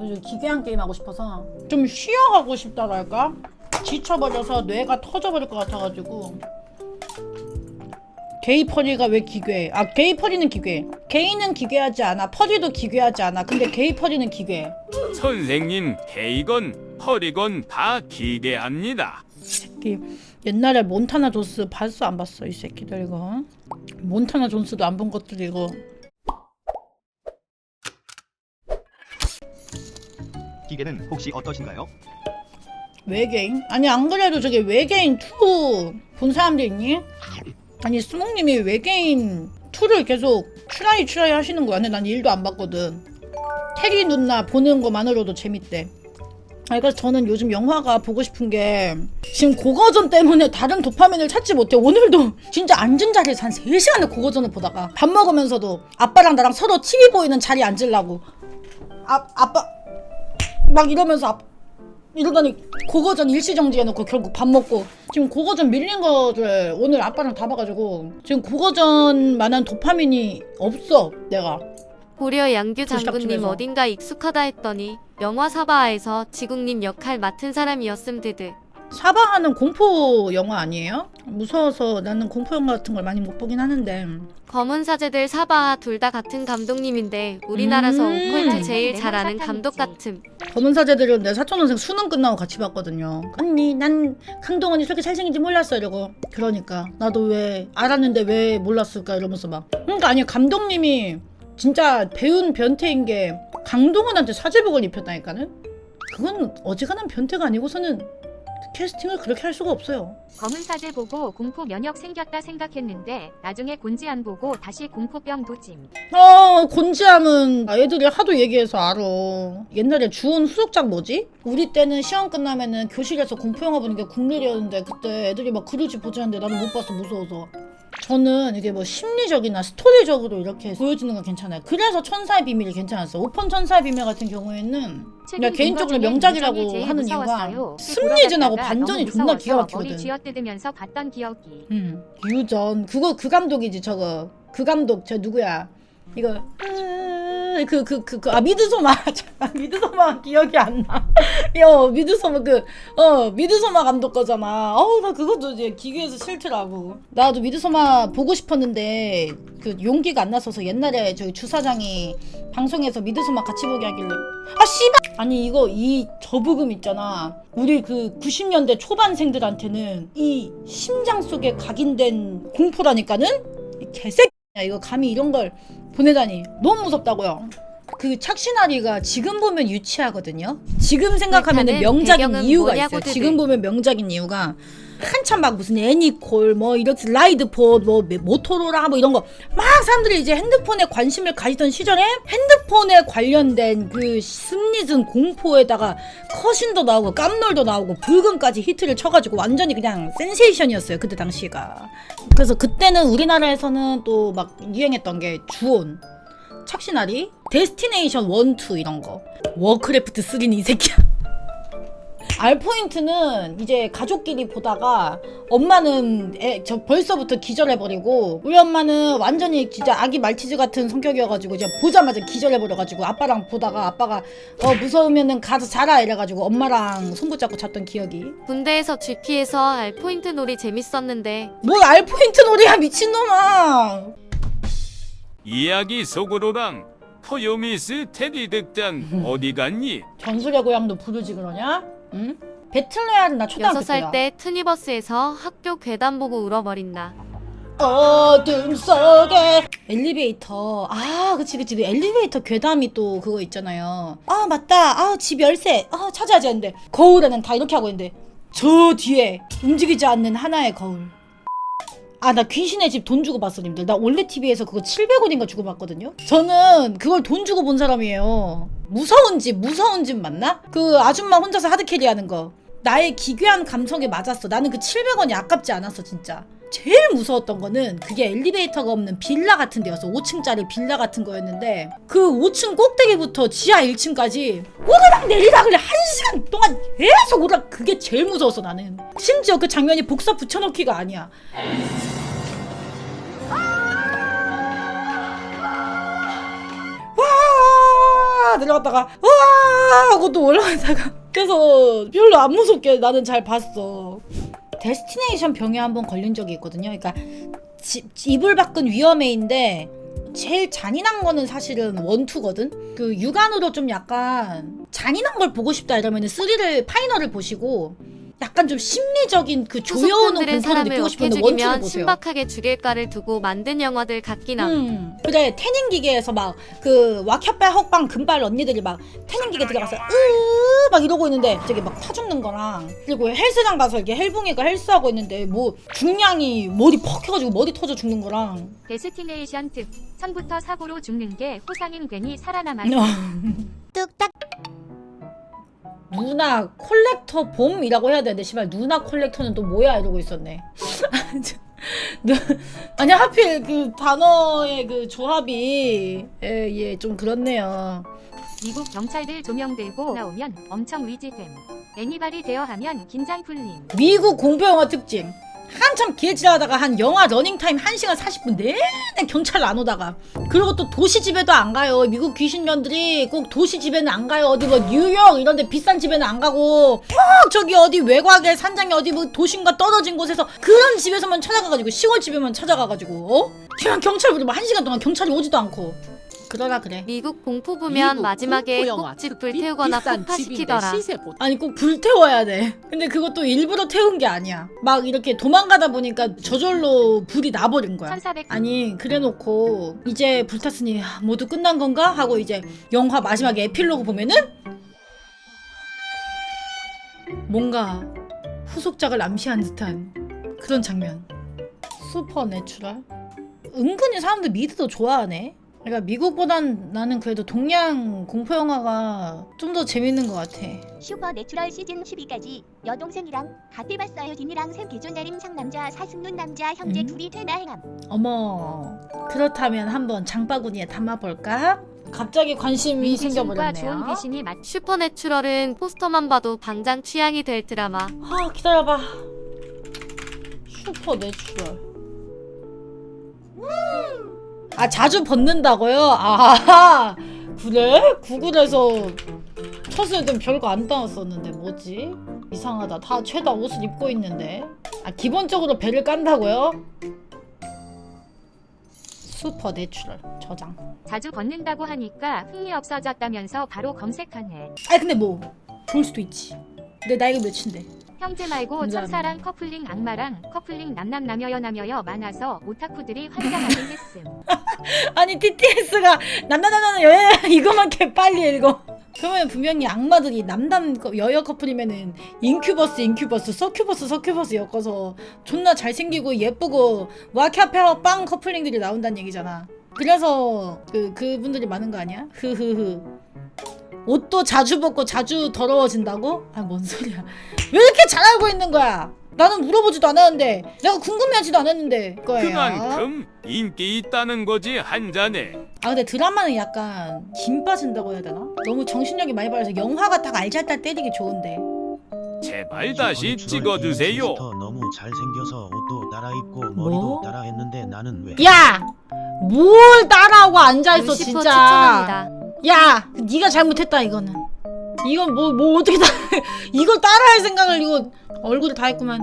요즘 기괴한 게임 하고 싶어서 좀 쉬어가고 싶다랄까? 지쳐버려서 뇌가 터져버릴 것 같아가지고 게이 퍼리가 왜 기괴해? 아 게이 퍼리는 기괴. 게이는 기괴하지 않아. 퍼리도 기괴하지 않아. 근데 게이 퍼리는 기괴해. 선생님 게이건 허리건 다 기괴합니다. 새끼 옛날에 몬타나 존스 봤어 안 봤어 이 새끼들 이거 몬타나 존스도 안 본 것들이 이거 기계는 혹시 어떠신가요? 외계인? 아니 안 그래도 저게 외계인 2본 사람들 있니? 아니 스몽님이 외계인 2를 계속 추라이 추라이 하시는 거야 근데 난 1도 안 봤거든 테리 누나 보는 것만으로도 재밌대 아 그래서 저는 요즘 영화가 보고 싶은 게 지금 고거전 때문에 다른 도파민을 찾지 못해 오늘도 진짜 앉은 자리에서 한 3시간을 고거전을 보다가 밥 먹으면서도 아빠랑 나랑 서로 TV 보이는 자리에 앉으려고 아, 아빠 막 이러면서 앞, 이러더니 고거전 일시정지 해놓고 결국 밥 먹고 지금 고거전 밀린 거를 오늘 아빠랑 다 봐가지고 지금 고거전 만한 도파민이 없어 내가 고려 양규 도시락 장군님. 어딘가 익숙하다 했더니 영화 사바하에서 지국님 역할 맡은 사람이었음 드드. 사바하는 공포 영화 아니에요? 무서워서 나는 공포 영화 같은 걸 많이 못 보긴 하는데 검은 사제들 사바하 둘다 같은 감독님인데 우리나라서 음. 오컬트 제일 잘하는 감독 같음. 검은 사제들은 내 사촌 동생 수능 끝나고 같이 봤거든요. 언니 난 강동원이 저렇게 잘생긴지 몰랐어 이러고 그러니까 나도 왜 알았는데 왜 몰랐을까 이러면서 막 그러니까 아니 감독님이 진짜 배운 변태인 게 강동원한테 사제복을 입혔다니까는 그건 어지간한 변태가 아니고서는 캐스팅을 그렇게 할 수가 없어요. 검은 사제 보고 공포 면역 생겼다 생각했는데 나중에 곤지안 보고 다시 공포병 도짐. 어 곤지암은 애들이 하도 얘기해서 알아 옛날에 주온 후속작 뭐지? 우리 때는 시험 끝나면은 교실에서 공포영화 보는 게 국룰이었는데 그때 애들이 막 그러지 보자는데 나는 못 봤어 무서워서 저는 이게 뭐 심리적이나 스토리적으로 이렇게 보여주는 건 괜찮아요. 그래서 천사의 비밀이 괜찮았어 오펀 천사의 비밀 같은 경우에는 최근 개인적으로 명작이라고 하는 이유가 보러 반전이 존나 기가 막히거든. 쥐어뜯으면서 봤던 기억이. 음, 유전. 그거 그 감독이지 저거. 그 감독 저 누구야? 이거 그 그 그 그 아 미드소마 아, 미드소마 기억이 안 나. 야 미드소마 그어 미드소마 감독 거잖아. 어우 나 그것도 이제 기괴해서 싫더라고. 나도 미드소마 보고 싶었는데 그 용기가 안 나서서 옛날에 저기 주사장이 방송에서 미드소마 같이 보게 하길래. 아 씨발! 아니 이거 이 저부금 있잖아. 우리 그 90년대 초반생들한테는 이 심장 속에 각인된 공포라니까는? 이 개새끼 야 이거 감히 이런 걸 보내다니. 너무 무섭다고요. 그 착신아리가 지금 보면 유치하거든요. 지금 생각하면 명작인 이유가 있어요. 지금 보면 명작인 이유가 한참 막 무슨 애니콜 뭐 이렇게 라이드포 뭐 모토로라 뭐 이런 거. 막 사람들이 이제 핸드폰에 관심을 가지던 시절에 핸드폰에 관련된 그 심리전 공포에다가 커신도 나오고 깜놀도 나오고 불금까지 히트를 쳐가지고 완전히 그냥 센세이션이었어요 그때 당시가. 그래서 그때는 우리나라에서는 또 막 유행했던 게 주온 착신아리 데스티네이션 1, 2 이런 거. 워크래프트 3는 이 새끼야 알포인트는 이제 가족끼리 보다가 엄마는 애, 저 벌써부터 기절해버리고 우리 엄마는 완전히 진짜 아기 말티즈 같은 성격이어가지고 이제 보자마자 기절해버려가지고 아빠랑 보다가 아빠가 어 무서우면은 가서 자라 이래가지고 엄마랑 손붙잡고 잤던 기억이 군대에서 GP에서 알포인트 놀이 재밌었는데 뭘 알포인트 놀이야 미친놈아 이야기 속으로랑 토요미스 테디 득단 어디 갔니? 전술의 고향도 부르지 그러냐? 응? 배틀로얄은 나 초등학교 6살 때야. 때 트니버스에서 학교 괴담 보고 울어버린다. 어둠 속에. 엘리베이터. 아 그치 그치. 그 엘리베이터 괴담이 또 그거 있잖아요. 아 맞다. 아 집 열쇠. 아 찾아야지 했는데. 거울에는 다 이렇게 하고 있는데. 저 뒤에 움직이지 않는 하나의 거울. 아 나 귀신의 집 돈 주고 봤어 님들. 나 올레 TV에서 그거 700원인가 주고 봤거든요? 저는 그걸 돈 주고 본 사람이에요 무서운 집 무서운 집 맞나? 그 아줌마 혼자서 하드캐리 하는 거. 나의 기괴한 감성에 맞았어. 나는 그 700원이 아깝지 않았어 진짜. 제일 무서웠던 거는 그게 엘리베이터가 없는 빌라 같은 데였어 5층짜리 빌라 같은 거였는데 그 5층 꼭대기부터 지하 1층까지 오르락 내리락을 한 시간 동안 계속 오르락 그게 제일 무서웠어 나는. 심지어 그 장면이 복사 붙여넣기가 아니야 내려갔다가 우와 하고 또 올라가다가 그래서 별로 안 무섭게 나는 잘 봤어. 데스티네이션 병에 한 번 걸린 적이 있거든요. 그러니까 지, 이불 밖은 위험해인데 제일 잔인한 거는 사실은 원투거든. 그 육안으로 좀 약간 잔인한 걸 보고 싶다 이러면은 쓰리를 파이널을 보시고 약간 좀 심리적인 그 조여오는 공포를 사람을 느끼고 싶으면 원투를 보세요. 신박하게 죽일까를 두고 만든 영화들 같긴 함. 음. 그래 태닝 기계에서 막그 와캬빠 헉방 금발 언니들이 막 태닝 기계 들어가서 으막 이러고 있는데 저기 막 타 죽는 거랑 그리고 헬스장 가서 이렇게 헬붕이가 헬스하고 있는데 뭐 중량이 머리 퍽 해가지고 머리 터져 죽는 거랑 데스티네이션 특 처음부터 사고로 죽는 게 호상인 괜히 살아남았어. 뚝딱 누나 콜렉터 봄이라고 해야 되는데 씨발 누나 콜렉터는 또 뭐야 이러고 있었네. 누- 아니 하필 그 단어의 그 조합이 예좀 그렇네요. 미국 경찰들 조명 들고 나오면 엄청 위지됨. 애니발이 대여하면 긴장 풀림. 미국 공포 영화 특징. 한참 길지하다가 한 영화 러닝타임 1시간 40분 내내 경찰 안 오다가. 그리고 또 도시 집에도 안 가요. 미국 귀신년들이 꼭 도시 집에는 안 가요. 어디 뭐 뉴욕 이런 데 비싼 집에는 안 가고. 꼭 저기 어디 외곽에 산장에 어디 뭐 도심과 떨어진 곳에서 그런 집에서만 찾아가가지고 시골 집에만 찾아가가지고. 어? 그냥 경찰 부르면 1시간 동안 경찰이 오지도 않고 그러라 그래 미국 공포 보면 마지막에 꼭집 불태우거나 폭파시키더라. 아니 꼭 불태워야 돼. 근데 그것도 일부러 태운 게 아니야. 막 이렇게 도망가다 보니까 저절로 불이 나버린 거야. 1400 아니 그래놓고 이제 불탔으니 모두 끝난 건가 하고 이제 영화 마지막에 에필로그 보면은 뭔가 후속작을 암시한 듯한 그런 장면. 슈퍼 내추럴. 은근히 사람들 미드도 좋아하네. 그러니까 미국보단 나는 그래도 동양 공포 영화가 좀 더 재밌는 것 같아. 슈퍼 내추럴 시즌 12까지 여동생이랑 같이 봤어요. 진이랑 샘 개조자림 상남자 사슴눈 남자 형제 음? 둘이 되나 행함. 어머 그렇다면 한번 장바구니에 담아볼까? 갑자기 관심이 생겨버렸네요. 좋은 귀신이 맞. 슈퍼내추럴은 포스터만 봐도 방장 취향이 될 드라마. 아 기다려봐. 슈퍼 내추럴. 아 자주 벗는다고요? 아 그래? 구글에서 쳤을 땐 별거 안 따왔었는데 뭐지? 이상하다. 다 죄다 옷을 입고 있는데. 아 기본적으로 배를 깐다고요? 슈퍼 내추럴 저장. 자주 벗는다고 하니까 흥이 없어졌다면서 바로 검색하네. 아니 근데 뭐 볼 수도 있지. 내 나이가 몇인데? 형제 말고. 첫사랑 커플링 악마랑 커플링 남남 남여여 남여여 많아서 오타쿠들이 환장하게 했음. 아니 TTS가 남남남남 여여 이거만 개 빨리 읽어. 그러면 분명히 악마들이 남남 거- 여여 커플이면은 인큐버스 인큐버스 서큐버스 서큐버스 엮어서 존나 잘생기고 예쁘고 와캬페어 빵 커플링들이 나온다는 얘기잖아. 그래서 그 그분들이 많은 거 아니야? 흐흐흐. 옷도 자주 벗고 자주 더러워진다고? 아 뭔 소리야? 왜 이렇게 잘 알고 있는 거야? 나는 물어보지도 않았는데 내가 궁금해하지도 않았는데 거예요. 그만큼 인기 있다는 거지 한 잔에. 아 근데 드라마는 약간 김 빠진다고 해야 되나? 너무 정신력이 많이 빠져서 영화가 딱 알잘딱 때리기 좋은데 제발 다시 찍어주세요. 너무 잘생겨서 옷도 따라 입고 뭐? 머리도 따라 했는데 나는 왜? 야! 뭘 따라하고 앉아있어 루시퍼 진짜 추천합니다. 야! 네가 잘못했다 이거는 이건 뭐 뭐 어떻게 다 이걸 따라할 생각을 이거 얼굴을 다 했구만